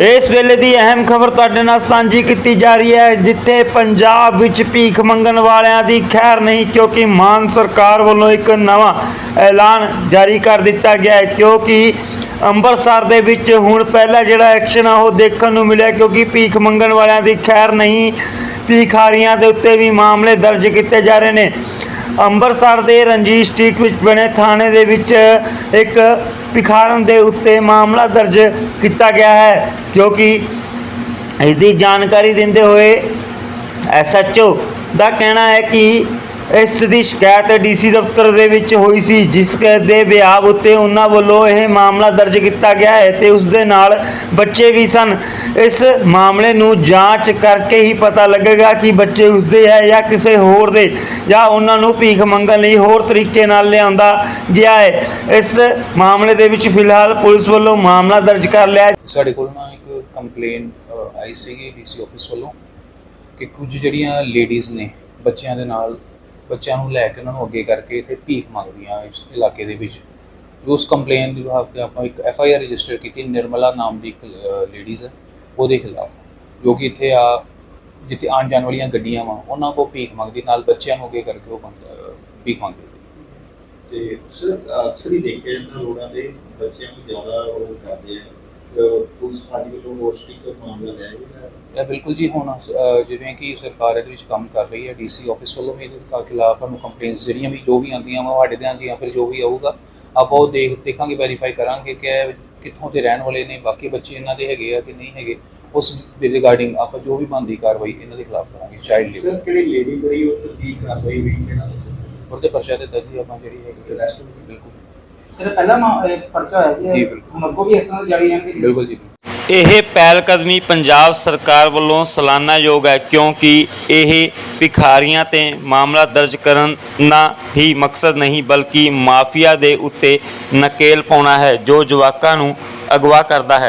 ਇਸ ਵੇਲੇ ਦੀ ਅਹਿਮ ਖਬਰ ਤੁਹਾਡੇ ਨਾਲ ਸਾਂਝੀ ਕੀਤੀ ਜਾ ਰਹੀ ਹੈ, ਜਿੱਥੇ ਪੰਜਾਬ ਵਿੱਚ ਭੀਖ ਮੰਗਣ ਵਾਲਿਆਂ ਦੀ ਖੈਰ ਨਹੀਂ, ਕਿਉਂਕਿ ਮਾਨ ਸਰਕਾਰ ਵੱਲੋਂ ਇੱਕ ਨਵਾਂ ਐਲਾਨ ਜਾਰੀ ਕਰ ਦਿੱਤਾ ਗਿਆ ਹੈ, ਕਿਉਂਕਿ ਅੰਮ੍ਰਿਤਸਰ ਦੇ ਵਿੱਚ ਹੁਣ ਪਹਿਲਾ ਜਿਹੜਾ ਐਕਸ਼ਨ ਆ, ਉਹ ਦੇਖਣ ਨੂੰ ਮਿਲਿਆ, ਕਿਉਂਕਿ ਭੀਖ ਮੰਗਣ ਵਾਲਿਆਂ ਦੀ ਖੈਰ ਨਹੀਂ ਭੀਖਾਰੀਆਂ ਦੇ ਉੱਤੇ ਵੀ ਮਾਮਲੇ ਦਰਜ ਕੀਤੇ ਜਾ ਰਹੇ ਨੇ। ਅੰਮ੍ਰਿਤਸਰ ਦੇ ਰਣਜੀਤ ਸਟਰੀਟ ਵਿੱਚ ਬਣੇ ਥਾਣੇ ਦੇ ਵਿੱਚ ਇੱਕ ਭਿਖਾਰਨ ਦੇ ਉੱਤੇ ਮਾਮਲਾ ਦਰਜ ਕੀਤਾ ਗਿਆ ਹੈ, ਕਿਉਂਕਿ ਇਸ ਦੀ ਜਾਣਕਾਰੀ ਦਿੰਦੇ ਹੋਏ ਐਸਐਚਓ ਦਾ ਕਹਿਣਾ ਹੈ ਕਿ ਇਸ ਦੀ ਸ਼ਿਕਾਇਤ ਡੀਸੀ ਦਫ਼ਤਰ ਦੇ ਵਿੱਚ ਹੋਈ ਸੀ, ਜਿਸ ਦੇ ਬਿਆਬ ਉੱਤੇ ਉਹਨਾਂ ਵੱਲੋਂ ਇਹ ਮਾਮਲਾ ਦਰਜ ਕੀਤਾ ਗਿਆ ਹੈ ਤੇ ਉਸ ਦੇ ਨਾਲ ਬੱਚੇ ਵੀ ਸਨ। ਇਸ ਮਾਮਲੇ ਨੂੰ ਜਾਂਚ ਕਰਕੇ ਹੀ ਪਤਾ ਲੱਗੇਗਾ ਕਿ ਬੱਚੇ ਉਸਦੇ ਹੈ ਜਾਂ ਕਿਸੇ ਹੋਰ ਦੇ, ਜਾਂ ਉਹਨਾਂ ਨੂੰ ਭੀਖ ਮੰਗਣ ਲਈ ਹੋਰ ਤਰੀਕੇ ਨਾਲ ਲਿਆਂਦਾ ਗਿਆ ਹੈ। ਇਸ ਮਾਮਲੇ ਦੇ ਵਿੱਚ ਫਿਲਹਾਲ ਪੁਲਿਸ ਵੱਲੋਂ ਮਾਮਲਾ ਦਰਜ ਕਰ ਲਿਆ ਸਾਡੇ ਕੋਲ ਨਾ ਇੱਕ ਕੰਪਲੇਨ ਆਈ ਸੀਗੀ ਡੀਸੀ ਆਫਿਸ ਵੱਲੋਂ ਕਿ ਕੁਝ ਜਿਹੜੀਆਂ ਲੇਡੀਜ਼ ਨੇ ਬੱਚਿਆਂ ਦੇ ਨਾਲ ਬੱਚਿਆਂ ਨੂੰ ਲੈ ਕੇ ਉਹਨਾਂ ਨੂੰ ਅੱਗੇ ਕਰਕੇ ਇੱਥੇ ਭੀਖ ਮੰਗਦੀਆਂ ਇਸ ਇਲਾਕੇ ਦੇ ਵਿੱਚ। ਉਸ ਕੰਪਲੇਨ ਦੇ ਬਿਹਾਫ ਤੇ ਆਪਾਂ ਇੱਕ ਐਫ ਆਈ ਆਰ ਰਜਿਸਟਰ ਕੀਤੀ, ਨਿਰਮਲਾ ਨਾਮ ਦੀ ਇੱਕ ਲੇਡੀਜ਼ ਹੈ, ਉਹਦੇ ਖਿਲਾਫ। ਜੋ ਕਿ ਇੱਥੇ ਆ, ਜਿੱਥੇ ਆਉਣ ਜਾਣ ਵਾਲੀਆਂ ਗੱਡੀਆਂ ਵਾ, ਉਹਨਾਂ ਕੋ ਭੀਖ ਮੰਗਦੀ, ਨਾਲ ਬੱਚਿਆਂ ਨੂੰ ਅੱਗੇ ਕਰਕੇ ਉਹ ਮੰਗ- ਭੀਖ ਮੰਗਦੀ ਸੀ। ਤੇ ਅਕਸਰ ਹੀ ਦੇਖਿਆ ਜਾਂਦਾ ਰੋਡਾਂ ਤੇ ਬੱਚਿਆਂ ਨੂੰ ਜ਼ਿਆਦਾ ਉਹ ਕਰਦੇ ਆ ਅਹ ਪੁਲਿਸ ਮਾਮਲਾ ਗਿਆ ਇਹ ਬਿਲਕੁਲ ਜੀ ਹੁਣ ਜਿਵੇਂ ਕਿ ਸਰਕਾਰ ਇਹਦੇ ਵਿੱਚ ਕੰਮ ਕਰ ਰਹੀ ਹੈ ਡੀਸੀ ਆਫਿਸ ਵੱਲੋਂ ਵੀ ਇਹਦੇ ਖਿਲਾਫ ਸਾਨੂੰ ਕੰਪਲੇਂਟਸ ਜਿਹੜੀਆਂ ਵੀ ਜੋ ਵੀ ਆਉਂਦੀਆਂ ਵਾ ਸਾਡੇ ਧਿਆਨ ਜਾਂ ਫਿਰ ਜੋ ਵੀ ਆਊਗਾ ਆਪਾਂ ਉਹ ਦੇਖ ਦੇਖਾਂਗੇ ਵੈਰੀਫਾਈ ਕਰਾਂਗੇ ਕਿ ਇਹ ਕਿੱਥੋਂ ਦੇ ਰਹਿਣ ਵਾਲੇ ਨੇ ਬਾਕੀ ਬੱਚੇ ਇਹਨਾਂ ਦੇ ਹੈਗੇ ਆ ਕਿ ਨਹੀਂ ਹੈਗੇ ਉਸ ਰਿਗਾਰਡਿੰਗ ਆਪਾਂ ਜੋ ਵੀ ਬਣਦੀ ਕਾਰਵਾਈ ਇਹਨਾਂ ਦੇ ਖਿਲਾਫ ਕਰਾਂਗੇ ਚਾਈਲਡ ਸਰ ਲੇਬਰ ਕਿਹੜੀ ਲੇਡੀ ਕਰੀ ਉਹ ਤੇ ਕੀ ਕਾਰਵਾਈ ਹੋਈ ਕਿਹੜਾ ਉਹਦੇ ਪਰਚਾ ਦੇ ਤਹਿਤ ਹੀ ਆਪਾਂ ਜਿਹੜੀ ਹੈਗੀ ਹੋਈ। ਬਿਲਕੁਲ। ਸਰ ਪਹਿਲਾ ਪਰਚਾ ਹੋਇਆ ਜੀ ਅੱਗੋਂ ਵੀ ਇਸ ਤਰ੍ਹਾਂ ਦੀ ਜਾਰੀ ਜਾਣਗੇ ਬਿਲਕੁਲ ਜੀ ਇਹ ਪਹਿਲਕਦਮੀ ਪੰਜਾਬ ਸਰਕਾਰ ਵੱਲੋਂ ਸਾਲਾਨਾ ਯੋਗ ਹੈ ਕਿਉਂਕਿ ਇਹ ਭਿਖਾਰੀਆਂ ਤੇ ਮਾਮਲਾ ਦਰਜ ਕਰਨ ਨਾ ਹੀ ਮਕਸਦ ਨਹੀਂ ਬਲਕਿ ਮਾਫੀਆ ਦੇ ਉੱਤੇ ਨਕੇਲ ਪਾਉਣਾ ਹੈ, ਜੋ ਜਵਾਕਾਂ ਨੂੰ ਅਗਵਾ ਕਰਦਾ ਹੈ।